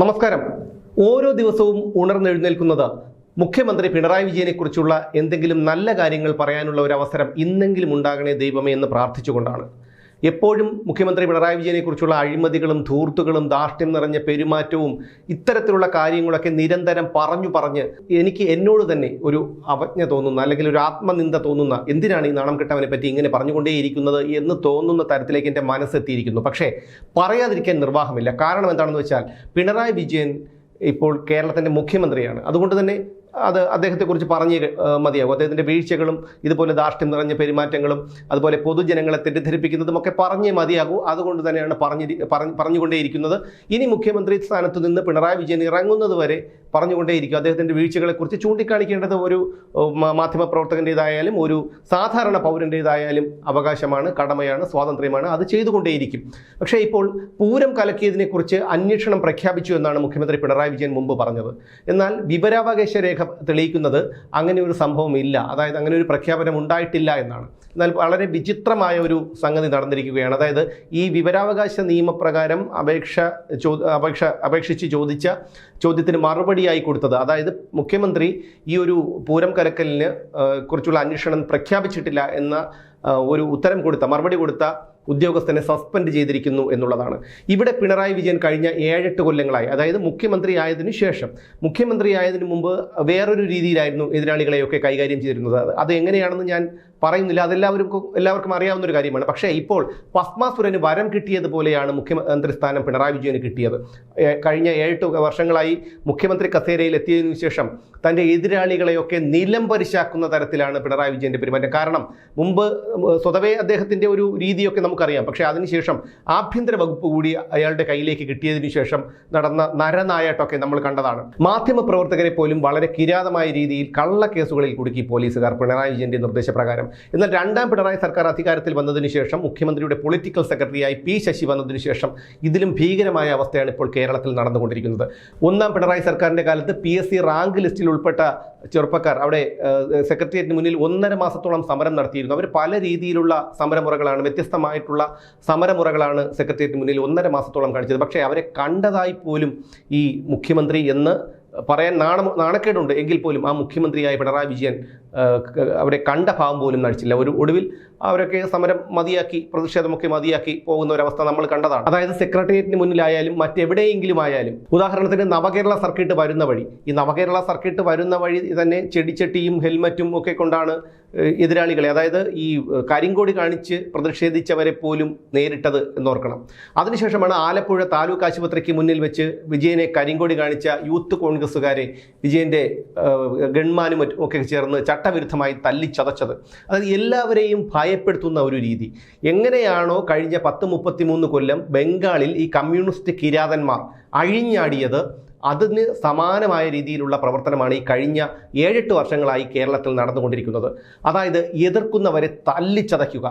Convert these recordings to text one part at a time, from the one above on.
നമസ്കാരം. ഓരോ ദിവസവും ഉണർന്നെഴുന്നേൽക്കുന്നത് മുഖ്യമന്ത്രി പിണറായി വിജയനെക്കുറിച്ചുള്ള എന്തെങ്കിലും നല്ല കാര്യങ്ങൾ പറയാനുള്ള ഒരു അവസരം ഇന്നെങ്കിലും ഉണ്ടാകണേ ദൈവമേ എന്ന് പ്രാർത്ഥിച്ചുകൊണ്ടാണ്. എപ്പോഴും മുഖ്യമന്ത്രി പിണറായി വിജയനെക്കുറിച്ചുള്ള അഴിമതികളും ധൂർത്തുകളും ധാർഷ്ട്യം നിറഞ്ഞ പെരുമാറ്റവും ഇത്തരത്തിലുള്ള കാര്യങ്ങളൊക്കെ നിരന്തരം പറഞ്ഞു പറഞ്ഞ് എനിക്ക് എന്നോട് തന്നെ ഒരു അവജ്ഞ തോന്നുന്ന അല്ലെങ്കിൽ ഒരു ആത്മനിന്ദ തോന്നുന്ന എന്തിനാണ് ഈ നാണം കെട്ടവനെ പറ്റി ഇങ്ങനെ പറഞ്ഞുകൊണ്ടേയിരിക്കുന്നത് എന്ന് തോന്നുന്ന തരത്തിലേക്ക് എന്റെ മനസ്സെത്തിയിരിക്കുന്നു. പക്ഷേ പറയാതിരിക്കാൻ നിർവാഹമില്ല. കാരണം എന്താണെന്ന് വെച്ചാൽ പിണറായി വിജയൻ ഇപ്പോൾ കേരളത്തിന്റെ മുഖ്യമന്ത്രിയാണ്. അതുകൊണ്ട് തന്നെ അത് അദ്ദേഹത്തെക്കുറിച്ച് പറഞ്ഞ് മതിയാകും. അദ്ദേഹത്തിന്റെ വീഴ്ചകളും ഇതുപോലെ ധാർഷ്ട്യം നിറഞ്ഞ പെരുമാറ്റങ്ങളും അതുപോലെ പൊതുജനങ്ങളെ തെറ്റിദ്ധരിപ്പിക്കുന്നതും ഒക്കെ പറഞ്ഞേ മതിയാകൂ. അതുകൊണ്ട് തന്നെയാണ് പറഞ്ഞി പറഞ്ഞ് പറഞ്ഞുകൊണ്ടേയിരിക്കുന്നത്. ഇനി മുഖ്യമന്ത്രി സ്ഥാനത്ത് നിന്ന് പിണറായി വിജയൻ ഇറങ്ങുന്നത് വരെ പറഞ്ഞുകൊണ്ടേയിരിക്കും. അദ്ദേഹത്തിന്റെ വീഴ്ചകളെക്കുറിച്ച് ചൂണ്ടിക്കാണിക്കേണ്ടത് ഒരു മാധ്യമപ്രവർത്തകന്റേതായാലും ഒരു സാധാരണ പൗരന്റേതായാലും അവകാശമാണ് കടമയാണ് സ്വാതന്ത്ര്യമാണ്. അത് ചെയ്തുകൊണ്ടേയിരിക്കും. പക്ഷേ ഇപ്പോൾ പൂരം കലക്കിയതിനെക്കുറിച്ച് അന്വേഷണം പ്രഖ്യാപിച്ചു എന്നാണ് മുഖ്യമന്ത്രി പിണറായി വിജയൻ മുമ്പ് പറഞ്ഞത്. എന്നാൽ വിവരാവകാശ രേഖ തെളിയിക്കുന്നത് അങ്ങനെ ഒരു സംഭവം ഇല്ല. അതായത് അങ്ങനെ ഒരു പ്രഖ്യാപനം ഉണ്ടായിട്ടില്ല എന്നാണ്. എന്നാൽ വളരെ വിചിത്രമായ ഒരു സംഗതി നടന്നിരിക്കുകയാണ്. അതായത് ഈ വിവരാവകാശ നിയമപ്രകാരം അപേക്ഷ ചോ അപേക്ഷ അപേക്ഷിച്ച് ചോദിച്ച ചോദ്യത്തിന് മറുപടിയായി കൊടുത്തത്. അതായത് മുഖ്യമന്ത്രി ഈ ഒരു പൂരം കലക്കലിന് കുറിച്ചുള്ള അന്വേഷണം പ്രഖ്യാപിച്ചിട്ടില്ല എന്ന ഒരു ഉത്തരം കൊടുത്ത മറുപടി കൊടുത്ത ഉദ്യോഗസ്ഥനെ സസ്പെൻഡ് ചെയ്തിരിക്കുന്നു എന്നുള്ളതാണ്. ഇവിടെ പിണറായി വിജയൻ കഴിഞ്ഞ ഏഴെട്ട് കൊല്ലങ്ങളായി. അതായത് മുഖ്യമന്ത്രി ആയതിനു ശേഷം. മുഖ്യമന്ത്രി ആയതിനു മുമ്പ് വേറൊരു രീതിയിലായിരുന്നു എതിരാളികളെയൊക്കെ കൈകാര്യം ചെയ്തിരുന്നത്. അത് എങ്ങനെയാണെന്ന് ഞാൻ പറയുന്നില്ല. അതെല്ലാവർക്കും എല്ലാവർക്കും അറിയാവുന്ന ഒരു കാര്യമാണ്. പക്ഷേ ഇപ്പോൾ പത്മാസുരന് വരം കിട്ടിയതുപോലെയാണ് മുഖ്യമന്ത്രി സ്ഥാനം പിണറായി വിജയന് കിട്ടിയത്. കഴിഞ്ഞ ഏഴെട്ട് വർഷങ്ങളായി മുഖ്യമന്ത്രി കസേരയിൽ എത്തിയതിനു ശേഷം തന്റെ എതിരാളികളെയൊക്കെ നിലം പരിശാക്കുന്ന തരത്തിലാണ് പിണറായി വിജയന്റെ പെരുമാറ്റം. കാരണം മുമ്പ് സ്വതവേ അദ്ദേഹത്തിന്റെ ഒരു രീതിയൊക്കെ നമുക്കറിയാം. പക്ഷേ അതിനുശേഷം ആഭ്യന്തര വകുപ്പ് കൂടി അയാളുടെ കയ്യിലേക്ക് കിട്ടിയതിനു ശേഷം നടന്ന നരനായാട്ടൊക്കെ നമ്മൾ കണ്ടതാണ്. മാധ്യമ പ്രവർത്തകരെ പോലും വളരെ കിരാതമായ രീതിയിൽ കള്ള കേസുകളിൽ കുടുക്കി പോലീസുകാർ പിണറായി വിജയന്റെ നിർദ്ദേശപ്രകാരം. എന്നാൽ രണ്ടാം പിണറായി സർക്കാർ അധികാരത്തിൽ വന്നതിന് ശേഷം മുഖ്യമന്ത്രിയുടെ പൊളിറ്റിക്കൽ സെക്രട്ടറിയായി പി ശശി വന്നതിന് ശേഷം ഇതിലും ഭീകരമായ അവസ്ഥയാണ് ഇപ്പോൾ കേരളത്തിൽ നടന്നുകൊണ്ടിരിക്കുന്നത്. ഒന്നാം പിണറായി സർക്കാരിന്റെ കാലത്ത് പി എസ് സി റാങ്ക് ലിസ്റ്റിൽ ഉൾപ്പെട്ട ചെറുപ്പക്കാർ അവിടെ സെക്രട്ടേറിയറ്റിന് മുന്നിൽ ഒന്നര മാസത്തോളം സമരം നടത്തിയിരുന്നു. അവർ പല രീതിയിലുള്ള സമരമുറകളാണ് വ്യത്യസ്തമായിട്ടുള്ള സമരമുറകളാണ് സെക്രട്ടേറിയറ്റ് മുന്നിൽ ഒന്നര മാസത്തോളം കാണിച്ചത്. പക്ഷേ അവരെ കണ്ടതായി പോലും ഈ മുഖ്യമന്ത്രി എന്ന് പറയാൻ നാണ നാണക്കേടുണ്ട്. എങ്കിൽ പോലും ആ മുഖ്യമന്ത്രിയായ പിണറായി വിജയൻ അവരെ കണ്ട ഭാവം പോലും നടിച്ചില്ല. ഒരു ഒടുവിൽ അവരൊക്കെ സമരം മതിയാക്കി പ്രതിഷേധമൊക്കെ മതിയാക്കി പോകുന്ന ഒരവസ്ഥ നമ്മൾ കണ്ടതാണ്. അതായത് സെക്രട്ടേറിയറ്റിന് മുന്നിലായാലും മറ്റെവിടെയെങ്കിലും ആയാലും ഉദാഹരണത്തിന് നവകേരള സർക്കിട്ട് വരുന്ന വഴി. ഈ നവകേരള സർക്കിട്ട് വരുന്ന വഴി തന്നെ ചെടിച്ചട്ടിയും ഹെൽമറ്റും ഒക്കെ കൊണ്ടാണ് എതിരാളികളെ അതായത് ഈ കരിങ്കോടി കാണിച്ച് പ്രതിഷേധിച്ചവരെ പോലും നേരിട്ടത് എന്നോർക്കണം. അതിനുശേഷമാണ് ആലപ്പുഴ താലൂക്ക് ആശുപത്രിക്ക് മുന്നിൽ വെച്ച് വിജയനെ കരിങ്കോടി കാണിച്ച യൂത്ത് കോൺഗ്രസ്സുകാരെ വിജയന്റെ ഗൺമാനും ഒക്കെ ചേർന്ന് ചട്ടവിരുദ്ധമായി തല്ലിച്ചതച്ചത്. അതായത് എല്ലാവരെയും ഭയപ്പെടുത്തുന്ന ഒരു രീതി. എങ്ങനെയാണോ കഴിഞ്ഞ പത്ത് മുപ്പത്തിമൂന്ന് കൊല്ലം ബംഗാളിൽ ഈ കമ്മ്യൂണിസ്റ്റ് കിരാതന്മാർ അഴിഞ്ഞാടിയത്. അതിന് സമാനമായ രീതിയിലുള്ള പ്രവർത്തനമാണ് ഈ കഴിഞ്ഞ ഏഴെട്ട് വർഷങ്ങളായി കേരളത്തിൽ നടന്നുകൊണ്ടിരിക്കുന്നത്. അതായത് എതിർക്കുന്നവരെ തല്ലിച്ചതയ്ക്കുക.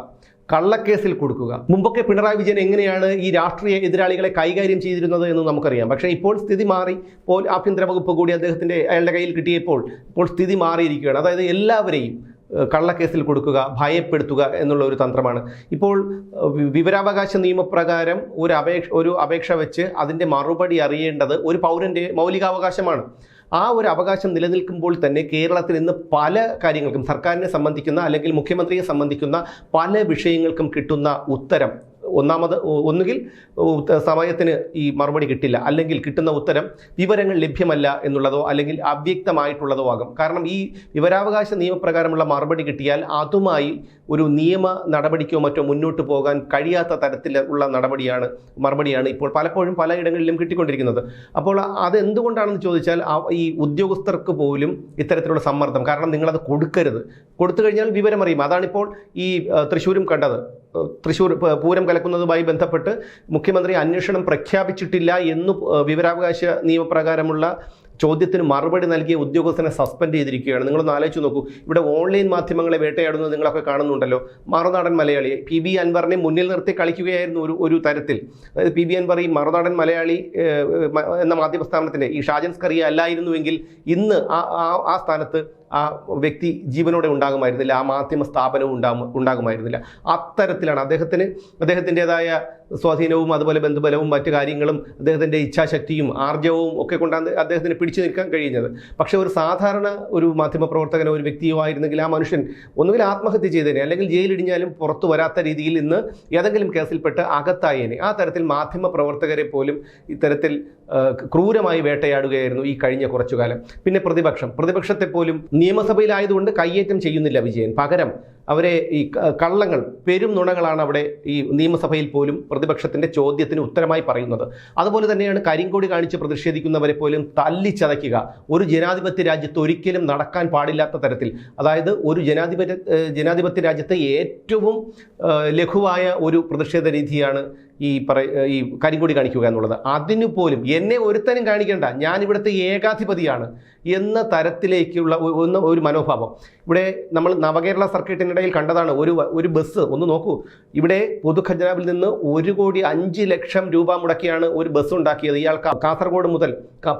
കള്ളക്കേസിൽ കൊടുക്കുക. മുമ്പൊക്കെ പിണറായി വിജയൻ എങ്ങനെയാണ് ഈ രാഷ്ട്രീയ എതിരാളികളെ കൈകാര്യം ചെയ്തിരുന്നത് എന്ന് നമുക്കറിയാം. പക്ഷേ ഇപ്പോൾ സ്ഥിതി മാറി. ഇപ്പോൾ ആഭ്യന്തര വകുപ്പ് കൂടി അദ്ദേഹത്തിന്റെ അയാളുടെ കയ്യിൽ കിട്ടിയപ്പോൾ ഇപ്പോൾ സ്ഥിതി മാറിയിരിക്കുകയാണ്. അതായത് എല്ലാവരെയും കള്ളക്കേസിൽ കൊടുക്കുക ഭയപ്പെടുത്തുക എന്നുള്ള ഒരു തന്ത്രമാണ്. ഇപ്പോൾ വിവരാവകാശ നിയമപ്രകാരം ഒരു അപേക്ഷ ഒരു അപേക്ഷ വെച്ച് അതിന്റെ മറുപടി അറിയേണ്ടത് ഒരു പൗരന്റെ മൗലികാവകാശമാണ്. ആ ഒരു അവകാശം നിലനിൽക്കുമ്പോൾ തന്നെ കേരളത്തിൽ ഇന്ന് പല കാര്യങ്ങൾക്കും സർക്കാരിനെ സംബന്ധിക്കുന്ന അല്ലെങ്കിൽ മുഖ്യമന്ത്രിയെ സംബന്ധിക്കുന്ന പല വിഷയങ്ങൾക്കും കിട്ടുന്ന ഉത്തരം. ഒന്നാമത് ഒന്നുകിൽ സമയത്തിന് ഈ മറുപടി കിട്ടില്ല അല്ലെങ്കിൽ കിട്ടുന്ന ഉത്തരം വിവരങ്ങൾ ലഭ്യമല്ല എന്നുള്ളതോ അല്ലെങ്കിൽ അവ്യക്തമായിട്ടുള്ളതോ ആകും. കാരണം ഈ വിവരാവകാശ നിയമപ്രകാരമുള്ള മറുപടി കിട്ടിയാൽ അതുമായി ഒരു നിയമ നടപടിക്കോ മറ്റോ മുന്നോട്ട് പോകാൻ കഴിയാത്ത തരത്തിലുള്ള നടപടിയാണ് മറുപടിയാണ് ഇപ്പോൾ പലപ്പോഴും പലയിടങ്ങളിലും കിട്ടിക്കൊണ്ടിരിക്കുന്നത്. അപ്പോൾ അതെന്തുകൊണ്ടാണെന്ന് ചോദിച്ചാൽ ഈ ഉദ്യോഗസ്ഥർക്ക് പോലും ഇത്തരത്തിലുള്ള സമ്മർദ്ദം. കാരണം നിങ്ങളത് കൊടുക്കരുത്. കൊടുത്തു കഴിഞ്ഞാൽ വിവരം അറിയും. അതാണിപ്പോൾ ഈ തൃശ്ശൂരും കണ്ടത്. തൃശ്ശൂർ പൂരം കലക്കുന്നതുമായി ബന്ധപ്പെട്ട് മുഖ്യമന്ത്രി അന്വേഷണം പ്രഖ്യാപിച്ചിട്ടില്ല എന്ന് വിവരാവകാശ നിയമപ്രകാരമുള്ള ചോദ്യത്തിന് മറുപടി നൽകിയ ഉദ്യോഗസ്ഥനെ സസ്പെൻഡ് ചെയ്തിരിക്കുകയാണ്. നിങ്ങളൊന്ന് ആലോചിച്ച് നോക്കൂ. ഇവിടെ ഓൺലൈൻ മാധ്യമങ്ങളെ വേട്ടയാടുന്നത് നിങ്ങളൊക്കെ കാണുന്നുണ്ടല്ലോ. മറുനാടൻ മലയാളി പി ബി അൻവറിനെ മുന്നിൽ നിർത്തി കളിക്കുകയായിരുന്നു ഒരു ഒരു തരത്തിൽ. അതായത് പി ബി അൻവർ ഈ മറുനാടൻ മലയാളി എന്ന മാധ്യമ സ്ഥാപനത്തിന്റെ ഈ ഷാജൻ കറിയ അല്ലായിരുന്നുവെങ്കിൽ ഇന്ന് ആ- ആ സ്ഥാനത്ത് ആ വ്യക്തി ജീവനോടെ ഉണ്ടാകുമായിരുന്നില്ല ആ മാധ്യമ സ്ഥാപനവും ഉണ്ടാകും ഉണ്ടാകുമായിരുന്നില്ല. അത്തരത്തിലാണ് അദ്ദേഹത്തിന് അദ്ദേഹത്തിന്റെതായ സ്വാധീനവും അതുപോലെ ബന്ധുബലവും മറ്റു കാര്യങ്ങളും അദ്ദേഹത്തിന്റെ ഇച്ഛാശക്തിയും ആർജവവും ഒക്കെ കൊണ്ടാണ് അദ്ദേഹത്തിന് പിടിച്ചു നിൽക്കാൻ കഴിയുന്നത്. പക്ഷേ ഒരു സാധാരണ ഒരു മാധ്യമപ്രവർത്തകനോ ഒരു വ്യക്തിയോ ആയിരുന്നെങ്കിൽ ആ മനുഷ്യൻ ഒന്നുകിൽ ആത്മഹത്യ ചെയ്തേനെ അല്ലെങ്കിൽ ജയിലിടിഞ്ഞാലും പുറത്തു വരാത്ത രീതിയിൽ ഇന്ന് ഏതെങ്കിലും കേസിൽപ്പെട്ട് അകത്തായേനെ. ആ തരത്തിൽ മാധ്യമ പ്രവർത്തകരെ പോലും ഇത്തരത്തിൽ ക്രൂരമായി വേട്ടയാടുകയായിരുന്നു ഈ കഴിഞ്ഞ കുറച്ചു കാലം പിന്നെ പ്രതിപക്ഷം. പ്രതിപക്ഷത്തെ പോലും നിയമസഭയിലായതുകൊണ്ട് കയ്യേറ്റം ചെയ്യുന്നില്ല വിജയൻ. പകരം അവരെ ഈ കള്ളങ്ങൾ പെരും നുണകളാണ് അവിടെ ഈ നിയമസഭയിൽ പോലും പ്രതിപക്ഷത്തിന്റെ ചോദ്യത്തിന് ഉത്തരമായി പറയുന്നത്. അതുപോലെ തന്നെയാണ് കരിങ്കോടി കാണിച്ച് പ്രതിഷേധിക്കുന്നവരെ പോലും തല്ലിച്ചതയ്ക്കുക. ഒരു ജനാധിപത്യ രാജ്യത്ത് ഒരിക്കലും നടക്കാൻ പാടില്ലാത്ത തരത്തിൽ. അതായത് ഒരു ജനാധിപത്യ ജനാധിപത്യ രാജ്യത്തെ ഏറ്റവും ലഘുവായ ഒരു പ്രതിഷേധ രീതിയാണ് ഈ പറ ഈ കരിങ്കൊടി കാണിക്കുക എന്നുള്ളത്. അതിനു പോലും എന്നെ ഒരുത്തനും കാണിക്കേണ്ട. ഞാൻ ഇവിടുത്തെ ഏകാധിപതിയാണ് എന്ന തരത്തിലേക്കുള്ള ഒന്ന് ഒരു മനോഭാവം. ഇവിടെ നമ്മൾ നവകേരള സർക്കിട്ടിനിടയിൽ കണ്ടതാണ് ഒരു ഒരു ബസ്. ഒന്ന് നോക്കൂ. ഇവിടെ പൊതുഖജനാവിൽ നിന്ന് ഒരു കോടി അഞ്ച് ലക്ഷം രൂപ മുടക്കിയാണ് ഒരു ബസ് ഉണ്ടാക്കിയത്. ഇയാൾ കാസർഗോഡ് മുതൽ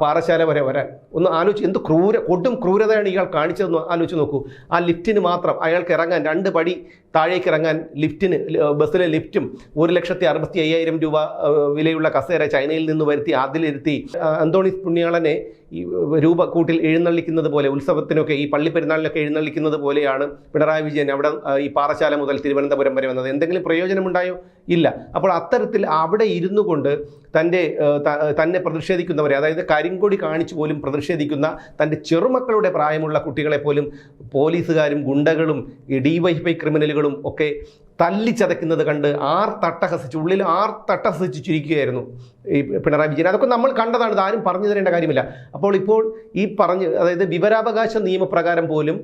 പാറശാല വരെ വരാൻ. ഒന്ന് ആലോചിച്ച് എന്ത് ക്രൂര കൊടും ക്രൂരതയാണ് ഇയാൾ കാണിച്ചതെന്ന് ആലോചിച്ച് നോക്കൂ. ആ ലിഫ്റ്റിന് മാത്രം അയാൾക്ക് ഇറങ്ങാൻ രണ്ട് പടി താഴേക്ക് ഇറങ്ങാൻ ലിഫ്റ്റിന് ബസ്സിലെ ലിഫ്റ്റും ഒരു ലക്ഷത്തി അറുപത്തി അയ്യായിരം രൂപ വിലയുള്ള കസേര ചൈനയിൽ നിന്ന് വരുത്തി അതിലിരുത്തി അന്തോണി പുണ്യാളനെ ഈ രൂപ കൂട്ടിൽ എഴുന്നള്ളിക്കുന്നത് പോലെ ഉത്സവത്തിനൊക്കെ ഈ പള്ളി പെരുന്നാളിനൊക്കെ എഴുന്നള്ളിക്കുന്നത് പോലെയാണ് പിണറായി വിജയൻ അവിടെ ഈ പാറശാല മുതൽ തിരുവനന്തപുരം വരെ വന്നത്. എന്തെങ്കിലും പ്രയോജനമുണ്ടായോ? ഇല്ല. അപ്പോൾ അത്തരത്തിൽ അവിടെ ഇരുന്നു കൊണ്ട് തന്റെ തന്നെ പ്രതിഷേധിക്കുന്നവരെ അതായത് കരിങ്കൊടി കാണിച്ചു പോലും പ്രതിഷേധിക്കുന്ന തന്റെ ചെറുമക്കളുടെ പ്രായമുള്ള കുട്ടികളെ പോലും പോലീസുകാരും ഗുണ്ടകളും ഡി ഡിവൈഫൈ ക്രിമിനലുകളും ഒക്കെ തല്ലിച്ചതയ്ക്കുന്നത് കണ്ട് ആർ തട്ടഹസിച്ച് ഉള്ളിൽ ആർ തട്ടഹസിച്ച് ചിരിക്കുകയായിരുന്നു ഈ പിണറായി വിജയൻ. അതൊക്കെ നമ്മൾ കണ്ടതാണ് ഇത് ആരും പറഞ്ഞു തരേണ്ട കാര്യമില്ല. അപ്പോൾ ഇപ്പോൾ ഈ പറഞ്ഞ് അതായത് വിവരാവകാശ നിയമപ്രകാരം പോലും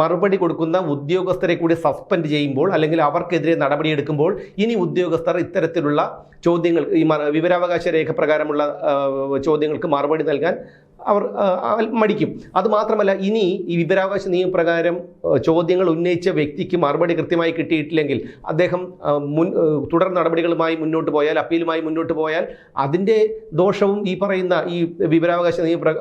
മറുപടി കൊടുക്കുന്ന ഉദ്യോഗസ്ഥരെ കൂടി സസ്പെൻഡ് ചെയ്യുമ്പോൾ അല്ലെങ്കിൽ അവർക്കെതിരെ നടപടിയെടുക്കുമ്പോൾ ഇനി ഉദ്യോഗസ്ഥർ ഇത്തരത്തിലുള്ള ചോദ്യങ്ങൾ ഈ വിവരാവകാശ രേഖ പ്രകാരമുള്ള ചോദ്യങ്ങൾക്ക് മറുപടി നൽകാൻ അവർ മടിക്കും. അതുമാത്രമല്ല ഇനി ഈ വിവരാവകാശ നിയമപ്രകാരം ചോദ്യങ്ങൾ ഉന്നയിച്ച വ്യക്തിക്ക് മറുപടി കൃത്യമായി കിട്ടിയിട്ടില്ലെങ്കിൽ അദ്ദേഹം മുൻ തുടർ നടപടികളുമായി മുന്നോട്ട് പോയാൽ അപ്പീലുമായി മുന്നോട്ട് പോയാൽ അതിന്റെ ദോഷവും ഈ പറയുന്ന ഈ വിവരാവകാശ നിയമപ്ര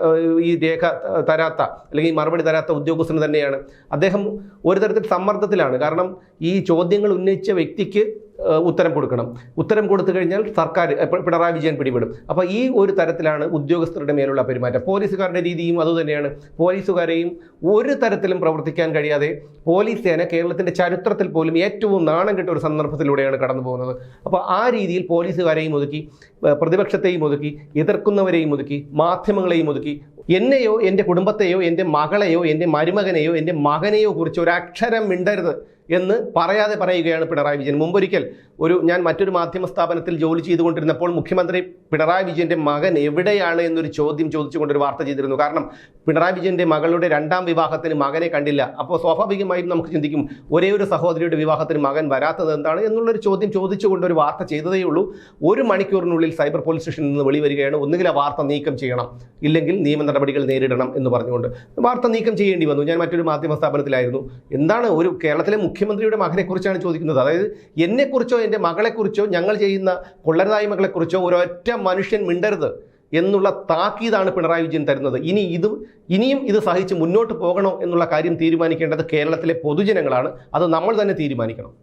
ഈ രേഖ തരാത്ത അല്ലെങ്കിൽ മറുപടി തരാത്ത ഉദ്യോഗസ്ഥന് തന്നെയാണ്. അദ്ദേഹം ഒരു തരത്തിൽ സമ്മർദ്ദത്തിലാണ്. കാരണം ഈ ചോദ്യങ്ങൾ ഉന്നയിച്ച വ്യക്തിക്ക് ഉത്തരം കൊടുക്കണം. ഉത്തരം കൊടുത്തു കഴിഞ്ഞാൽ സർക്കാർ പിണറായി വിജയൻ പിടിപെടും. അപ്പോൾ ഈ ഒരു തരത്തിലാണ് ഉദ്യോഗസ്ഥരുടെ മേലുള്ള പെരുമാറ്റം. പോലീസുകാരുടെ രീതിയും അതുതന്നെയാണ് പോലീസുകാരെയും ഒരു തരത്തിലും പ്രവർത്തിക്കാൻ കഴിയാതെ പോലീസ് സേന കേരളത്തിന്റെ ചരിത്രത്തിൽ പോലും ഏറ്റവും നാണം കെട്ട ഒരു സന്ദർഭത്തിലൂടെയാണ് കടന്നു പോകുന്നത്. അപ്പോൾ ആ രീതിയിൽ പോലീസുകാരെയും ഒതുക്കി പ്രതിപക്ഷത്തെയും ഒതുക്കി എതിർക്കുന്നവരെയും ഒതുക്കി മാധ്യമങ്ങളെയും ഒതുക്കി എന്നെയോ എന്റെ കുടുംബത്തെയോ എന്റെ മകളെയോ എന്റെ മരുമകനെയോ എന്റെ മകനെയോ കുറിച്ച് ഒരു അക്ഷരം മിണ്ടരുത്. എന്ന് പറയാതെ പറയുകയാണ് പിണറായി വിജയൻ. മുമ്പൊരിക്കൽ ഒരു ഞാൻ മറ്റൊരു മാധ്യമ സ്ഥാപനത്തിൽ ജോലി ചെയ്തുകൊണ്ടിരുന്നപ്പോൾ മുഖ്യമന്ത്രി പിണറായി വിജയന്റെ മകൻ എവിടെയാണ് എന്നൊരു ചോദ്യം ചോദിച്ചുകൊണ്ടൊരു വാർത്ത ചെയ്തിരുന്നു. കാരണം പിണറായി വിജയന്റെ മകളുടെ രണ്ടാം വിവാഹത്തിന് മകനെ കണ്ടില്ല. അപ്പോൾ സ്വാഭാവികമായും നമുക്ക് ചിന്തിക്കും ഒരേ ഒരു സഹോദരിയുടെ വിവാഹത്തിന് മകൻ വരാത്തത് എന്താണ് എന്നുള്ളൊരു ചോദ്യം ചോദിച്ചുകൊണ്ട് ഒരു വാർത്ത ചെയ്തതേ ഉള്ളൂ. ഒരു മണിക്കൂറിനുള്ളിൽ സൈബർ പോലീസ് സ്റ്റേഷനിൽ നിന്ന് വെളിവരികയാണ് ഒന്നുകിൽ ആ വാർത്ത നീക്കം ചെയ്യണം ഇല്ലെങ്കിൽ നിയമ നടപടികൾ നേരിടണം എന്ന് പറഞ്ഞുകൊണ്ട്. വാർത്ത നീക്കം ചെയ്യേണ്ടി വന്നു. ഞാൻ മറ്റൊരു മാധ്യമ സ്ഥാപനത്തിലായിരുന്നു. എന്താണ് ഒരു കേരളത്തിലെ മുഖ്യമന്ത്രിയുടെ മകനെക്കുറിച്ചാണ് ചോദിക്കുന്നത്. അതായത് എന്നെക്കുറിച്ചോ എന്റെ മകളെക്കുറിച്ചോ ഞങ്ങൾ ചെയ്യുന്ന കൊള്ളരുതായ്മകളെക്കുറിച്ചോ ഒരൊറ്റ മനുഷ്യൻ മിണ്ടരുത് എന്നുള്ള താക്കീതാണ് പിണറായി വിജയൻ തരുന്നത്. ഇനി ഇത് ഇനിയും ഇത് സഹിച്ച് മുന്നോട്ട് പോകണോ എന്നുള്ള കാര്യം തീരുമാനിക്കേണ്ടത് കേരളത്തിലെ പൊതുജനങ്ങളാണ്. അത് നമ്മൾ തന്നെ തീരുമാനിക്കണം.